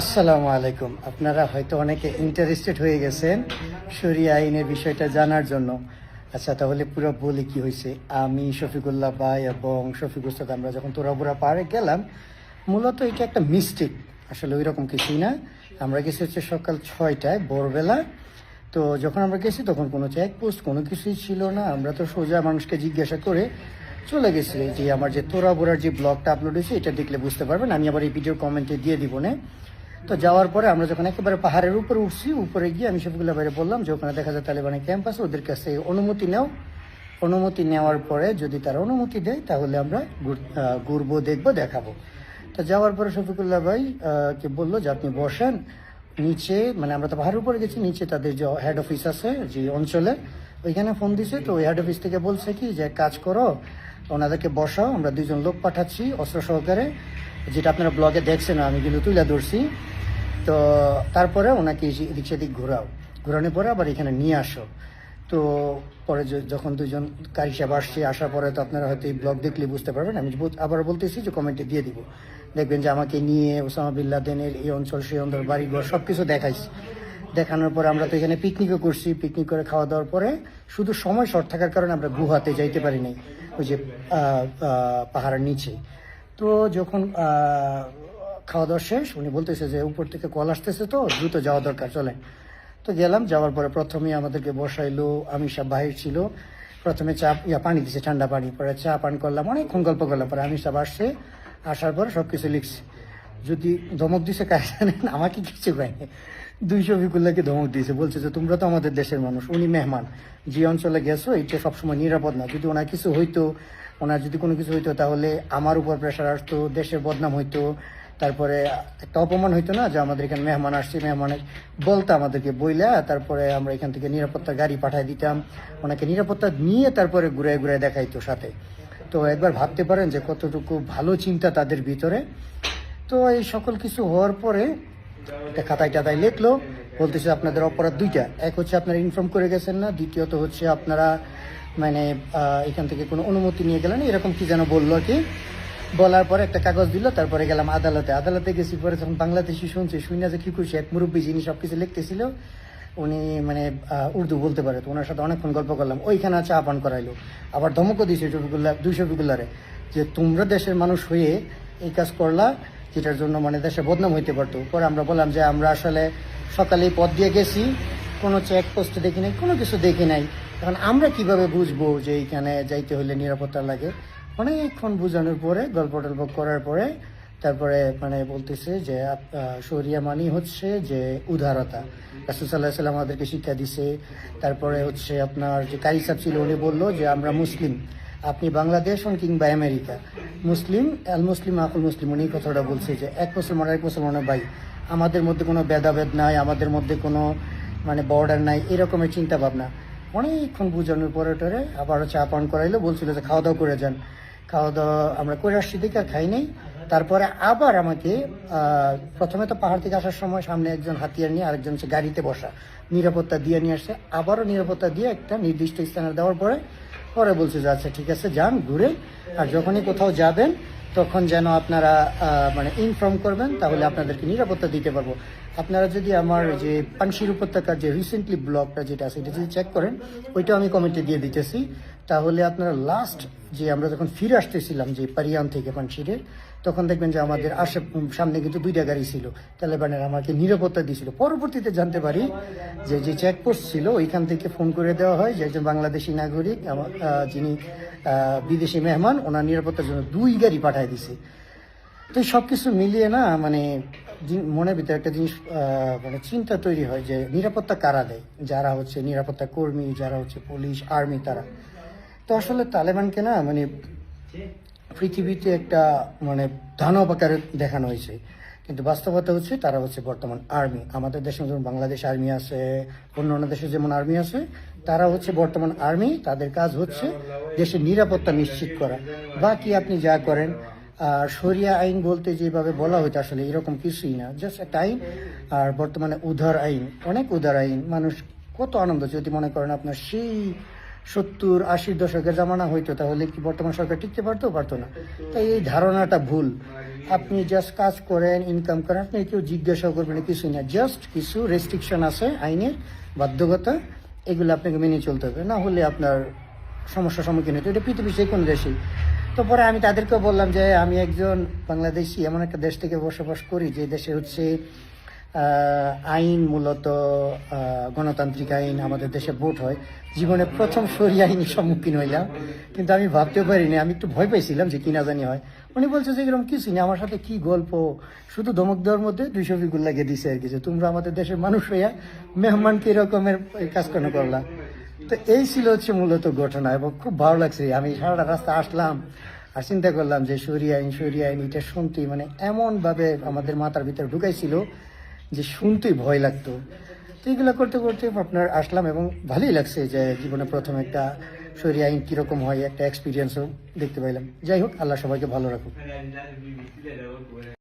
আসসালামু আলাইকুম। আপনারা হয়তো অনেকে ইন্টারেস্টেড হয়ে গেছেন শরিয়া আইনের বিষয়টা জানার জন্য। আচ্ছা তাহলে পুরো বলি কি হয়েছে আমি শফিকুল্লাহ ভাই এবং শফিক উস্তাদ আমরা যখন তোরাবুরা পাহাড়ে গেলাম, মূলত এটা একটা মিস্টেক আসলে ওই রকম কিছুই না। আমরা গেছি হচ্ছে সকাল ছয়টায়, ভোরবেলা। তো যখন আমরা গেছি, তখন কোনো চেক পোস্ট কোনো কিছুই ছিল না। আমরা তো সোজা মানুষকে জিজ্ঞাসা করে চলে গেছি। যে আমার যে তোরাবোরার যে ব্লগটা আপলোড হয়েছে, এটা দেখলে বুঝতে পারবেন। আমি আবার এই ভিডিওর কমেন্টে দিয়ে দিব না তো যাওয়ার পরে আমরা যখন একেবারে পাহাড়ের উপরে উঠছি, উপরে গিয়ে আমি সবগুলো বাইরে বললাম যে ওখানে দেখা যায় তালেবানের ক্যাম্পাস ওদের কাছে অনুমতি নাও। অনুমতি নেওয়ার পরে যদি তারা অনুমতি দেয়, তাহলে আমরা ঘুরবো, দেখব, দেখাবো। তো যাওয়ার পরে শফিকুল্লাহ ভাই কে বলল যে আপনি বসেন নিচে মানে আমরা তো পাহাড়ের উপরে গেছি, নিচে তাদের যে হেড অফিস আছে, যে অঞ্চলে, ওইখানে ফোন দিছে। তো ওই হেড অফিস থেকে বলছে কি যে কাজ করো, ওনাদেরকে বসাও, আমরা দুজন লোক পাঠাচ্ছি অস্ত্র সহকারে। যেটা আপনারা ব্লগে দেখছেন, আমি কিন্তু তুলে ধরছি। তো তারপরে ওনাকে এদিক সেদিক ঘোরাও। ঘোরানোর পরে আবার এখানে নিয়ে আসো। তো পরে যখন দুজন কারি সাহেব আসছে, আসার পরে তো আপনারা হয়তো এই ব্লগ দেখলে বুঝতে পারবেন। আমি আবার বলতেছি যে কমেন্টে দিয়ে দিব। দেখবেন যে আমাকে নিয়ে ওসামা বিল্লাদেনের এই অঞ্চল, সেই অঞ্চল, বাড়িঘর সব কিছু দেখাইছি। দেখানোর পরে আমরা তো এখানে পিকনিকও করছি। পিকনিক করে খাওয়া দাওয়ার পরে শুধু সময় শর্ট থাকার কারণে আমরা গুহাতে যাইতে পারি নাই। ওই যে পাহাড়ের নিচে। তো যখন খাওয়া দাওয়া শেষ, উনি বলতেছে যে উপর থেকে কল আসতেছে তো, দ্রুত যাওয়া দরকার চলে তো গেলাম, যাওয়ার পরে প্রথমে আমাদেরকে বসাইলো আমি সব বাহির ছিল। প্রথমে চা, ইয়া, পানি দিছে, ঠান্ডা পানি, পরে চা পান করলাম, অনেকক্ষণ গল্প করলাম, পরে আমি সব আসছে, আসার পরে সব কিছু লিখছি। যদি ধমক দিছে কাজ জানেন আমাকে কিছু কয়নি দুই শফিকুল্লাহকে ধমক দিয়েছে, বলছে যে, তোমরা তো আমাদের দেশের মানুষ, উনি মেহমান। যে অঞ্চলে গেছো এটা সবসময় নিরাপদ না। যদি ওনার কিছু হইতো ওনার যদি কোনো কিছু হইতো, তাহলে আমার উপর প্রেশার আসতো, দেশের বদনাম হইতো, তারপরে একটা অপমান হইতো না, যে আমাদের এখানে মেহমান আসছে মেহমানের বলতো আমাদেরকে, বইলা, তারপরে আমরা এখান থেকে নিরাপত্তা গাড়ি পাঠাই দিতাম। ওনাকে নিরাপত্তা নিয়ে তারপরে ঘুরে ঘুরে দেখাইতো সাথে। তো একবার ভাবতে পারেন যে কতটুকু ভালো চিন্তা তাদের ভিতরে। তো এই সকল কিছু হওয়ার পরে একটা খাতায় টাতায় লিখলো, বলতেছে আপনাদের অপরাধ দুইটা। এক হচ্ছে আপনারা ইনফর্ম করে গেছেন না, দ্বিতীয়ত হচ্ছে আপনারা মানে এখান থেকে কোনো অনুমতি নিয়ে গেলেন, এরকম কি যেন বলল কি? বলার পরে একটা কাগজ দিল, তারপরে গেলাম আদালতে। আদালতে গেছি, পরে যখন বাংলাদেশি শুনছি শুনে যে কি করছে এক মুরব্বী যিনি সবকিছু লিখতেছিল, উনি মানে উর্দু বলতে পারে, তো ওনার সাথে অনেকক্ষণ গল্প করলাম। ওইখানে চা পান করাইলো। আবার ধমকও দিয়েছে শফিকুল্লাহ দুই শফিকুল্লারে যে তোমরা দেশের মানুষ হয়ে এই কাজ করলা, যেটার জন্য মানে দেশে বদনাম হইতে পারতো। পরে আমরা বললাম যে, আমরা আসলে সকালে পথ দিয়ে গেছি, কোনো চেক চেকপোস্ট দেখি নাই, কোনো কিছু দেখি নাই। এখন আমরা কীভাবে বুঝব যে এইখানে যাইতে হলে নিরাপত্তা লাগে? অনেকক্ষণ বোঝানোর পরে গল্প টল্প করার পরে, তারপরে মানে বলতেছে যে শরিয়া মানি হচ্ছে যে উদারতা। রাসুসাল্লাহ সাল্লাম আমাদেরকে শিক্ষা দিছে। তারপরে হচ্ছে আপনার যে কারি সাহেব ছিল, উনি বলল যে, আমরা মুসলিম। আপনি বাংলাদেশ হন কিংবা আমেরিকা। মুসলিম, আল মুসলিম, আকুল মুসলিম। উনি কথাটা বলছে যে, এক মুসলমান এক মুসলমানের ভাই। আমাদের মধ্যে কোনো ভেদাভেদ নাই, আমাদের মধ্যে কোনো মানে বর্ডার নাই। এরকমের চিন্তা ভাবনা অনেকক্ষণ বোঝানোর পরে টরে আবার চা পান করাইলো, বলছিল যে খাওয়া দাওয়া করে যান। খাওয়া দাওয়া আমরা করে আসছি দেখে খাই নাই। তারপরে আবার আমাকে প্রথমে তো পাহাড় থেকে আসার সময় সামনে একজন হাতিয়ার নিয়ে আরেকজন হচ্ছে গাড়িতে বসা, নিরাপত্তা দিয়ে নিয়ে আসছে আবারও নিরাপত্তা দিয়ে একটা নির্দিষ্ট স্থানে দেওয়ার পরে পরে বলছে যে আচ্ছা ঠিক আছে, যান, ঘুরে, আর যখনই কোথাও যাবেন তখন যেন আপনারা মানে ইনফর্ম করবেন, তাহলে আপনাদেরকে নিরাপত্তা দিতে পারব। আপনারা যদি আমার যে পানশির উপত্যকার যে রিসেন্টলি ব্লগটা যেটা আছে, এটা যদি চেক করেন ওইটা আমি কমেন্টে দিয়ে দিতেছি। তাহলে আপনারা লাস্ট যে আমরা যখন ফিরে আসতেছিলাম যে পারিয়ান থেকে পানশিরের তখন দেখবেন যে আমাদের আশে সামনে কিন্তু দুইটা গাড়ি ছিল। তালেবানের আমাকে নিরাপত্তা দিয়েছিল। পরবর্তীতে জানতে পারি যে যে চেকপোস্ট ছিল, ওইখান থেকে ফোন করে দেওয়া হয় যে একজন বাংলাদেশি নাগরিক যিনি বিদেশি মেহমান, ওনার নিরাপত্তার জন্য দুই গাড়ি পাঠায় দিছে। তো সব কিছু মিলিয়ে না মানে মনের ভিতরে একটা জিনিস মানে চিন্তা তৈরি হয় যে নিরাপত্তা কারা দেয়? যারা হচ্ছে নিরাপত্তা কর্মী, যারা হচ্ছে পুলিশ, আর্মি, তারা। তো আসলে তালেবানকে না মানে পৃথিবীতে একটা মানে দানব আকারে দেখানো হয়েছে। কিন্তু বাস্তবতা হচ্ছে তারা হচ্ছে বর্তমান আর্মি। আমাদের দেশে যেমন বাংলাদেশ আর্মি আছে অন্য অন্য দেশে যেমন আর্মি আছে, তারা হচ্ছে বর্তমান আর্মি। তাদের কাজ হচ্ছে দেশের নিরাপত্তা নিশ্চিত করা। বাকি আপনি যা করেন আর শরিয়া আইন বলতে যেভাবে বলা হইতো আসলে এরকম কিছুই না। জাস্ট একটা আইন। আর বর্তমানে উদার আইন, অনেক উদার আইন। মানুষ কত আনন্দ, যদি মনে করেন আপনার সেই সত্তর আশির দশকের জামানা হইতো, তাহলে কি বর্তমান সরকার টিকতে পারতো পারতো না? তাই এই ধারণাটা ভুল। আপনি জাস্ট কাজ করেন ইনকাম করেন, আপনি কেউ জিজ্ঞাসাও করবেন কিছু না। জাস্ট কিছু রেস্ট্রিকশন আছে, আইনের বাধ্যকতা এগুলো আপনাকে মেনে চলতে হবে। না হলে আপনার সমস্যার সম্মুখীন হতে এটা পৃথিবীর যে কোনো দেশেই। তো পরে আমি তাদেরকেও বললাম যে, আমি একজন বাংলাদেশি, এমন একটা দেশ থেকে বসবাস করি, যে দেশে হচ্ছে আইন মূলত গণতান্ত্রিক আইন আমাদের দেশে ভোট হয়। জীবনে প্রথম সরি আইনের সম্মুখীন হইলাম। কিন্তু আমি ভাবতেও পারিনি, আমি একটু ভয় পাইছিলাম যে কি না জানি হয়। উনি বলছে যে এরকম কিছু না আমার সাথে কি গল্প? শুধু ধমক দেওয়ার মধ্যে দুইশো বিগুল লাগিয়ে দিছে আর কি, যে তোমরা আমাদের দেশের মানুষ হইয়া মেহমানকে এরকমের এই কাজ কেন করলা। তো এই ছিল হচ্ছে মূলত ঘটনা, এবং খুব ভালো লাগছে। আমি সারাটা রাস্তা আসলাম, আর চিন্তা করলাম যে সরি আইন সরি আইন, এটা শুনতেই মানে এমনভাবে আমাদের মাথার ভিতরে ঢুকাইছিল যে শুনতেই ভয় লাগতো। তো এগুলো করতে করতে আপনার আসলাম এবং ভালোই লাগছে যে জীবনে প্রথম একটা শরীর আইন কীরকম হয়, একটা এক্সপিরিয়েন্সও দেখতে পাইলাম। যাই হোক, আল্লাহ সবাইকে ভালো রাখুক।